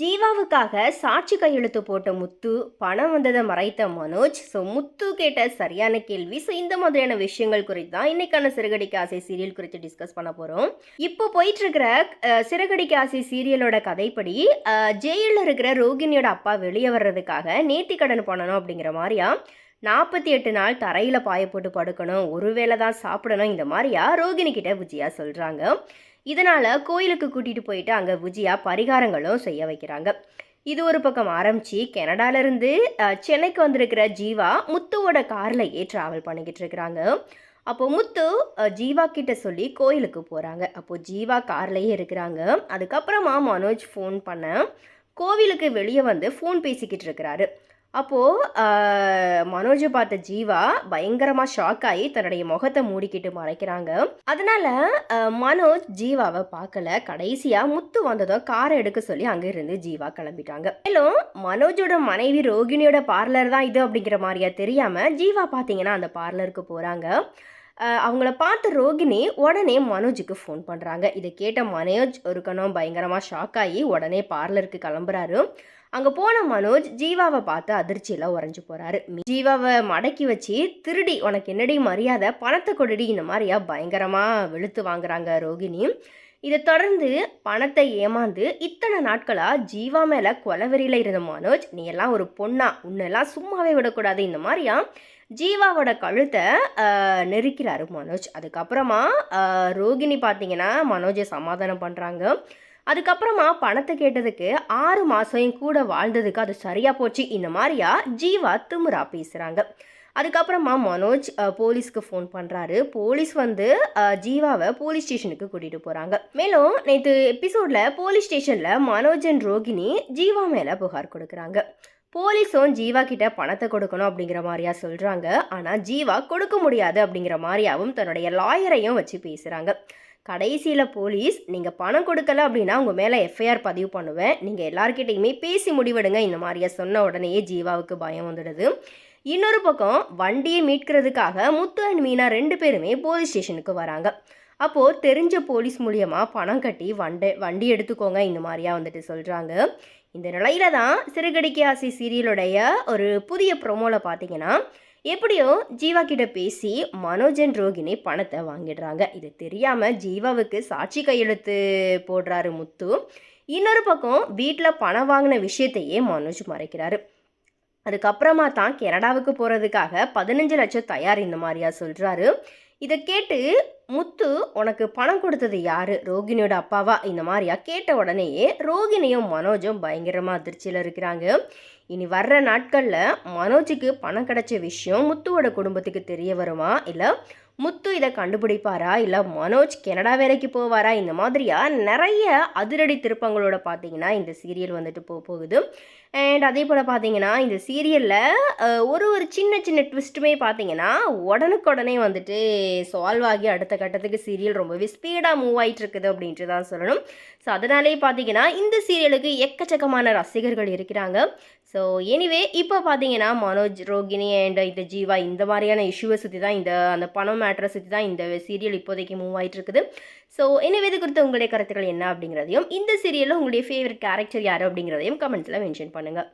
ஜீவாவுக்காக சாட்சி கையெழுத்து போட்ட முத்து பணம் வந்ததை மறைத்த மனோஜ். ஸோ முத்து கேட்ட சரியான கேள்வி. ஸோ இந்த மாதிரியான விஷயங்கள் குறித்து தான் இன்னைக்கான சிறுகடிக்கு ஆசை சீரியல் குறித்து டிஸ்கஸ் பண்ண போகிறோம் இப்போ போயிட்டு இருக்கிற சிறுகடிக்கு ஆசை சீரியலோட கதைப்படி ஜெயிலில் இருக்கிற ரோகிணியோட அப்பா வெளியே வர்றதுக்காக நேர்த்தி கடன் பண்ணணும் அப்படிங்கிற மாதிரியா? நாற்பத்தி எட்டு நாள் தரையில் பாய போட்டு படுக்கணும் ஒருவேளை தான் சாப்பிடணும் இந்த மாதிரியா? ரோகிணி கிட்ட விஜயா சொல்கிறாங்க இதனால் கோயிலுக்கு கூட்டிகிட்டு போயிட்டு அங்கே விஜயா பரிகாரங்களும் செய்ய வைக்கிறாங்க. இது ஒரு பக்கம் ஆரம்பித்து கனடாலேருந்து சென்னைக்கு வந்திருக்கிற ஜீவா முத்துவோட கார்லையே ட்ராவல் பண்ணிக்கிட்டு இருக்கிறாங்க. அப்போது முத்து ஜீவா கிட்ட சொல்லி கோயிலுக்கு போகிறாங்க அப்போது ஜீவா கார்லேயே இருக்கிறாங்க. அதுக்கப்புறமா மனோஜ் ஃபோன் பண்ண கோவிலுக்கு வெளியே வந்து ஃபோன் பேசிக்கிட்டு இருக்கிறாரு. அப்போது மனோஜை பார்த்த ஜீவா பயங்கரமாக ஷாக் ஆகி தன்னுடைய முகத்தை மூடிக்கிட்டு மறைக்கிறாங்க. அதனால் மனோஜ் ஜீவாவை பார்க்கல. கடைசியாக முத்து வந்ததும் காரை எடுக்க சொல்லி அங்கேருந்து ஜீவா கிளம்பிட்டாங்க. மேலும் மனோஜோட மனைவி ரோகிணியோட பார்லர் தான் இது அப்படிங்கிற மாதிரியா தெரியாமல் ஜீவா பார்த்தீங்கன்னா அந்த பார்லருக்கு போகிறாங்க அவங்கள பார்த்த ரோகிணி உடனே மனோஜுக்கு ஃபோன் பண்ணுறாங்க இதை கேட்ட மனோஜ் ஒரு கணம் பயங்கரமாக ஷாக் ஆகி உடனே பார்லருக்கு கிளம்புறாரு. அங்கே போன மனோஜ் ஜீவாவை பார்த்து அதிர்ச்சியில் உறைஞ்சு போகிறாரு ஜீவாவை மடக்கி வச்சு திருடி உனக்கு என்னடி மரியாதை? பணத்தை கொடுடி. இந்த மாதிரியா பயங்கரமாக வெளுத்து வாங்குறாங்க ரோகிணி. இதை தொடர்ந்து பணத்தை ஏமாந்து இத்தனை நாட்களாக ஜீவா மேலே கொலவெறியில் இருந்த மனோஜ் நீ எல்லாம் ஒரு பொண்ணா உன்னெல்லாம் சும்மாவே விடக்கூடாது. இந்த மாதிரியா ஜீவாவோட கழுத்தை நெருக்கிறாரு மனோஜ். அதுக்கப்புறமா ரோகிணி பார்த்தீங்கன்னா மனோஜை சமாதானம் பண்ணுறாங்க அதுக்கப்புறமா பணத்தை கேட்டதுக்கு ஆறு மாதம் கூட வாழ்ந்ததுக்கு அது சரியாக போச்சு. இந்த மாதிரியா ஜீவா திமுறா பேசுகிறாங்க அதுக்கப்புறமா மனோஜ் போலீஸ்க்கு ஃபோன் பண்ணுறாரு போலீஸ் வந்து ஜீவாவை போலீஸ் ஸ்டேஷனுக்கு கூட்டிகிட்டு போகிறாங்க மேலும் நேற்று எபிசோடில் போலீஸ் ஸ்டேஷனில் மனோஜ் அண்ட் ரோகிணி ஜீவா மேலே புகார் கொடுக்குறாங்க. போலீஸும் ஜீவா கிட்ட பணத்தை கொடுக்கணும் அப்படிங்கிற மாதிரியா சொல்கிறாங்க ஆனால் ஜீவா கொடுக்க முடியாது அப்படிங்கிற மாதிரியாவும் தன்னுடைய லாயரையும் வச்சு பேசுகிறாங்க கடைசியில் போலீஸ் நீங்கள் பணம் கொடுக்கல அப்படின்னா உங்கள் மேலே எஃப்ஐஆர் பதிவு பண்ணுவேன். நீங்கள் எல்லார்கிட்டையுமே பேசி முடிவெடுங்க. இந்த மாதிரியா சொன்ன உடனேயே ஜீவாவுக்கு பயம் வந்துடுது. இன்னொரு பக்கம் வண்டியை மீட்கிறதுக்காக முத்து அண்ட் மீனா ரெண்டு பேருமே போலீஸ் ஸ்டேஷனுக்கு வராங்க. அப்போது தெரிஞ்ச போலீஸ் மூலியமாக பணம் கட்டி வண்டி வண்டி எடுத்துக்கோங்க இந்த மாதிரியா வந்துட்டு சொல்கிறாங்க இந்த நிலையில தான் சிறுகடிக்கு சீரியலுடைய ஒரு புதிய ப்ரொமோவில் பார்த்தீங்கன்னா எப்படியோ ஜீவா கிட்ட பேசி மனோஜன் ரோகிணி பணத்தை வாங்கிடுறாங்க. இது தெரியாமல் ஜீவாவுக்கு சாட்சி கையெழுத்து போடுறாரு முத்து. இன்னொரு பக்கம் வீட்டில் பணம் வாங்கின விஷயத்தையே மனோஜ் மறைக்கிறாரு. அதுக்கப்புறமா தான் கனடாவுக்கு போகிறதுக்காக பதினஞ்சு லட்சம் தயார் இந்த மாதிரியா சொல்கிறாரு இதை கேட்டு முத்து உனக்கு பணம் கொடுத்தது யாரு? ரோகிணியோட அப்பாவா? இந்த மாதிரியா கேட்ட உடனேயே ரோகிணியும் மனோஜும் பயங்கரமாக அதிர்ச்சியில் இருக்கிறாங்க. இனி வர்ற நாட்களில் மனோஜுக்கு பணம் கிடைச்ச விஷயம் முத்துவோட குடும்பத்துக்கு தெரிய வருமா? இல்லை முத்து இதை கண்டுபிடிப்பாரா? இல்லை மனோஜ் கனடா வேலைக்கு போவாரா? இந்த மாதிரியா நிறைய அதிரடி திருப்பங்களோட பார்த்தீங்கன்னா இந்த சீரியல் வந்துட்டு போக போகுது. அண்ட் அதே போல் பார்த்தீங்கன்னா இந்த சீரியலில் ஒரு ஒரு சின்ன சின்ன ட்விஸ்ட்டுமே பார்த்தீங்கன்னா உடனுக்குடனே வந்துட்டு சால்வ் ஆகி அடுத்த கட்டத்துக்கு சீரியல் ரொம்பவே ஸ்பீடாக மூவ் ஆகிட்டு இருக்குது அப்படின்ட்டு தான் சொல்லணும். ஸோ அதனாலே பார்த்தீங்கன்னா இந்த சீரியலுக்கு எக்கச்சக்கமான ரசிகர்கள் இருக்கிறாங்க. ஸோ எனிவே இப்போ பார்த்தீங்கன்னா மனோஜ் ரோகிணி அண்ட் இந்த ஜீவா இந்த மாதிரியான இஷ்யூவை சுற்றி தான் இந்த அந்த பணம் மேட்ரை சுற்றி தான் இந்த சீரியல் இப்போதைக்கு மூவ் ஆகிட்டு இருக்குது ஸோ எனவே இது குறித்து உங்களுடைய கருத்துக்கள் என்ன அப்படிங்கிறதையும் இந்த சீரியலில் உங்களுடைய ஃபேவரட் கேரக்டர் யார் அப்படிங்கிறதையும் கமெண்ட்ஸில் மென்ஷன் பண்ணுங்கள்